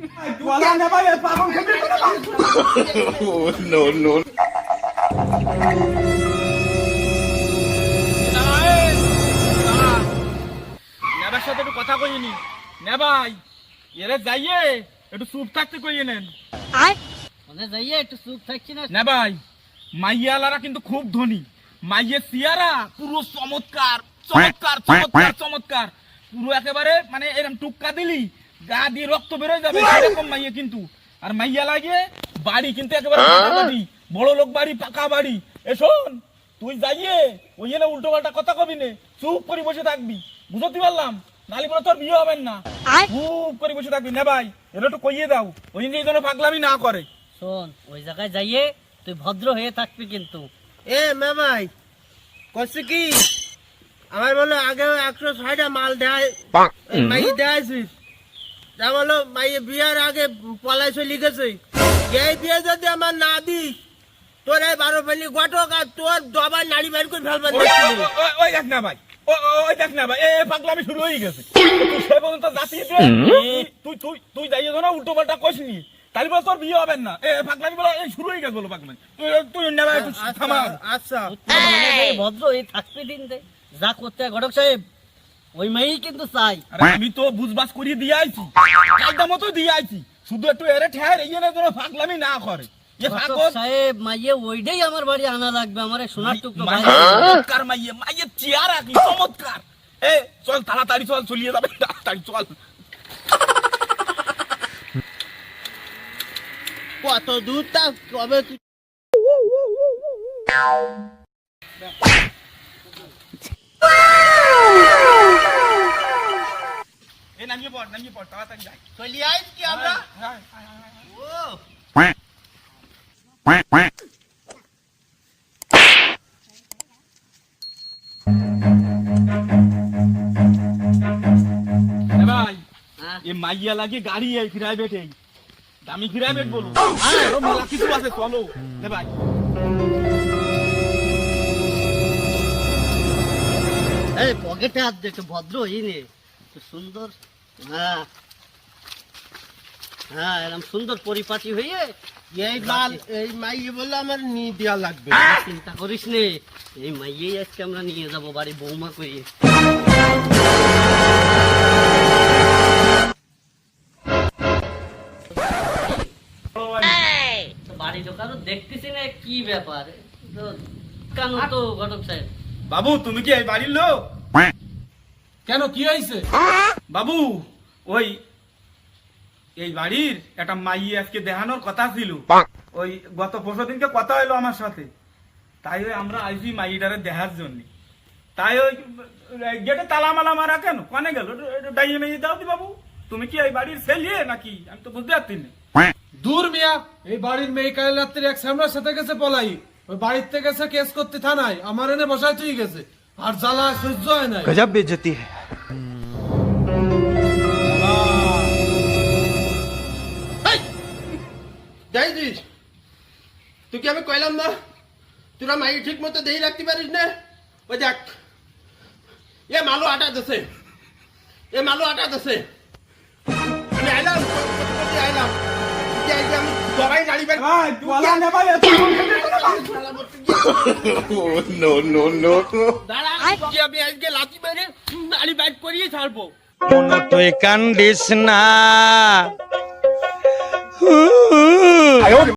no, no. নেবার সাথে একটু কথা কইনি নে। ভাই এরে যাইয়ে একটু চুপ থাকতে কইয়ে নেন। ওদের যাইয়ে একটু চুপ থাকছি না। না ভাই মাইয়ালারা কিন্তু খুব ধনী। মাইয়ে সিয়ারা পুরো চমৎকার চমৎকার চমৎকার চমৎকার। পুরো একেবারে মানে এরকম টুক্কা দিলি গা দিয়ে রক্ত বেরোয় যাবে সেরকম মাইয়ে কিন্তু। আর মাইয়া লাগে বাড়ি কিন্তু একেবারে বাড়ি বড় লোক বাড়ি পাকা বাড়ি। এ শোন তুই যাইয়ে ওই এনে উল্টো পাল্টা কথা কবি নে চুপ করে বসে থাকবি। বুঝতে পারলাম? নালি বলে তোর বিয়ে হবেন না। চুপ করে বসে থাকবি। না ভাই এটা একটু কইয়ে দাও। ওই যে এই জন্য পাগলামি না করে। শোন ওই জায়গায় যাইয়ে তুই ভদ্র হয়ে থাকবি কিন্তু। এ মামাই কইছে কি? আমার বলো আগে একশো ছয়টা মাল দেয় মাই দেয়াছিস তা বলো মাই বিয়ার আগে পলাই চলি গেছে এই বিয়ে যদি আমার না দিস তোর এই বারো পেলি গটক আর তোর ডবার নাড়ি বের করে ফেলবেন ওই- দেখ না ভাই ওই দেখ না ভাই এ পাগলামি শুরু হয়ে গেছে। তুই সে পর্যন্ত যাচ্ছিস তুই তুই তুই যাইয়ে ধরো উল্টো পাল্টা কইসনি তাহলে বলে তোর বিয়ে হবে না। এ পাগলামি বলে এই শুরু হয়ে গেছে বলো পাগলামি। তুই তুই না ভাই থামা। আচ্ছা। ভদ্র হয়ে থাকবি দিন দে। যা করতে ঘটক সাহেব। ওই মেয়েই কিন্তু চাই। আরে আমি তো বুঝবাস করিয়ে দিয়ে আইছি। কায়দা মতো দিয়ে আইছি। শুধু একটু এরে ঠের এই না তোর পাগলামি না করে। সাহেব মাইয়ে ওইটাই আমার বাড়ি আনা লাগবে আমার সোনার টুকরো ভাই। চমৎকার মাইয়ে মাইয়ে চেয়ারা কি চমৎকার। এ চল তাড়াতাড়ি চল চলিয়ে যাবে। তাড়াতাড়ি চল। কত দূর তা কবে তুই এ নামিয়ে পড় তাড়াতাড়ি যাই চলি আইস কি আমরা। ও ভাই। এ মাইয়া লাগে গাড়ি এই প্রাইভেট এই দামি প্রাইভেট বলো আরও মেলা কিছু আছে চলো এ ভাই এই পকেটে হাত দে একটু ভদ্র হই নে সুন্দর হ্যাঁ। হ্যাঁ এরকম সুন্দর পরিপাটি হয়ে এই মাল এই মাই বলল আমার নিয়ে দেওয়া লাগবে। চিন্তা করিস নে এই মাইয়েই আজকে আমরা নিয়ে যাব বাড়ি বৌমা করিয়ে তো বাড়ি ঢোকানো দেখতেছি না কি ব্যাপার? তো কেন তো ঘটক সাহেব? বাবু তুমি কি এই বাড়ির লোক. কেন কি হয়েছে? বাবু ওই এই বাড়ির একটা মাই আজকে দেখানোর কথা ছিল। ওই গত পরশু দিনকে কথা হইল আমার সাথে। তাই ওই আমরা আইসি মাইটারে দেখার জন্য। তাই ওই গেটে তালা মালা মারা কেন? কনে গেল? ডাইয়ে মেয়ে দাও দি বাবু। তুমি কি এই বাড়ির ছেলে নাকি? আমি তো বুঝতে পারছি না। দূর মিয়া এই বাড়ির মেয়ে কাল রাত্রে এক শ্যামরার সাথে গেছে পলাই। ওই বাড়ির থেকে গেছে কেস করতে থানায়। আমার এনে বসায় তুই গেছে। আর জ্বালা সহ্য হয় না গজব বেজতি। হ্যায় যাইছিস তুই কি আমি কইলাম না তোরা মাই ঠিক মতো দেই রাখতে পারিস না? ওই দেখ এ মালু আটা দেছে এ মালু আটা দেছে। আমি আইলাম কোটি কোটি আইলাম। তুই আইছি আমি জবাই নাড়ি বের ভাই বলা না। ভাই no, no, no. দাঁড়া আমি আজকে লাঠি মেরে নাড়ি বাইট করিয়ে ছাড়বো। কোনো তুই কান্দিস না। 아, 굿.